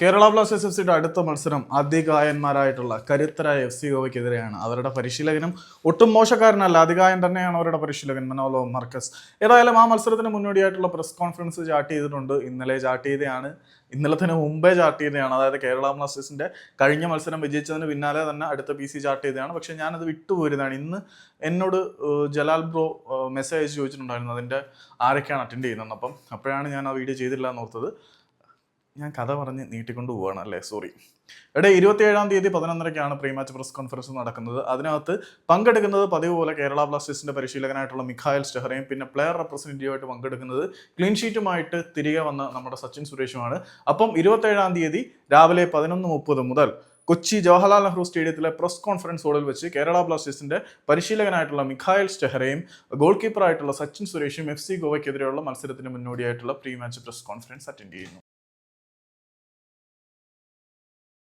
Kerala Blasters F സിയുടെ അടുത്ത മത്സരം അതികായന്മാരായിട്ടുള്ള കരുത്തരായ എഫ് സി ഗോവയ്ക്കെതിരെയാണ്. അവരുടെ പരിശീലകനും ഒട്ടും മോശക്കാരനല്ല അതികായൻ തന്നെയാണ് അവരുടെ പരിശീലകൻ മനോലോ മർക്കസ്. ഏതായാലും ആ മത്സരത്തിന് മുന്നോടിയായിട്ടുള്ള പ്രസ് കോൺഫറൻസ് ചാർട്ട് ചെയ്തിട്ടുണ്ട്. ഇന്നലെ ചാർട്ട് ചെയ്തതാണ് ഇന്നലത്തിന് മുമ്പേ ചാർട്ട് ചെയ്തതാണ് അതായത് കേരള ബ്ലാസ്റ്റേഴ്സിന്റെ കഴിഞ്ഞ മത്സരം വിജയിച്ചതിന് പിന്നാലെ തന്നെ അടുത്ത പി സി ചാർട്ട് ചെയ്തതാണ്. പക്ഷേ ഞാനത് വിട്ടുപോരുന്നതാണ്. ഇന്ന് എന്നോട് ജലാൽ ബ്രോ മെസ്സേജ് ചോദിച്ചിട്ടുണ്ടായിരുന്നു അതിന്റെ ആരൊക്കെയാണ് അറ്റൻഡ് ചെയ്യുന്നത് അപ്പം അപ്പോഴാണ് ഞാൻ ആ വീഡിയോ ചെയ്തില്ല എന്നോർത്തത് ഞാൻ കഥ പറഞ്ഞ് നീട്ടിക്കൊണ്ട് പോവാണ് അല്ലേ? സോറി ഇവിടെ ഇരുപത്തിയേഴാം തീയതി പതിനൊന്നരയ്ക്കാണ് പ്രീ മാച്ച് പ്രസ് കോൺഫറൻസ് നടക്കുന്നത്. അതിനകത്ത് പങ്കെടുക്കുന്നത് പതിവ് പോലെ കേരള ബ്ലാസ്റ്റേഴ്സിന്റെ പരിശീലകനായിട്ടുള്ള മിഖായൽ സ്റ്റെഹറയും പിന്നെ പ്ലെയർ റെപ്രസെന്റേറ്റീവായിട്ട് പങ്കെടുക്കുന്നത് ക്ലീൻ ഷീറ്റുമായിട്ട് തിരികെ വന്ന നമ്മുടെ സച്ചിൻ സുരേഷുമാണ്. അപ്പം ഇരുപത്തേഴാം തീയതി രാവിലെ പതിനൊന്ന് മുപ്പത് മുതൽ കൊച്ചി ജവഹർലാൽ നെഹ്റു സ്റ്റേഡിയത്തിലെ പ്രസ് കോൺഫറൻസ് ഹോളിൽ വെച്ച് കേരള ബ്ലാസ്റ്റേഴ്സിന്റെ പരിശീലകനായിട്ടുള്ള മിഖായൽ സ്റ്റെഹറയും ഗോൾ കീപ്പറായിട്ടുള്ള സച്ചിൻ സുരേഷും എഫ് സി ഗോവയ്ക്കെതിരെയുള്ള മത്സരത്തിന് മുന്നോടിയായിട്ടുള്ള pre match press conference attend ചെയ്യുന്നു.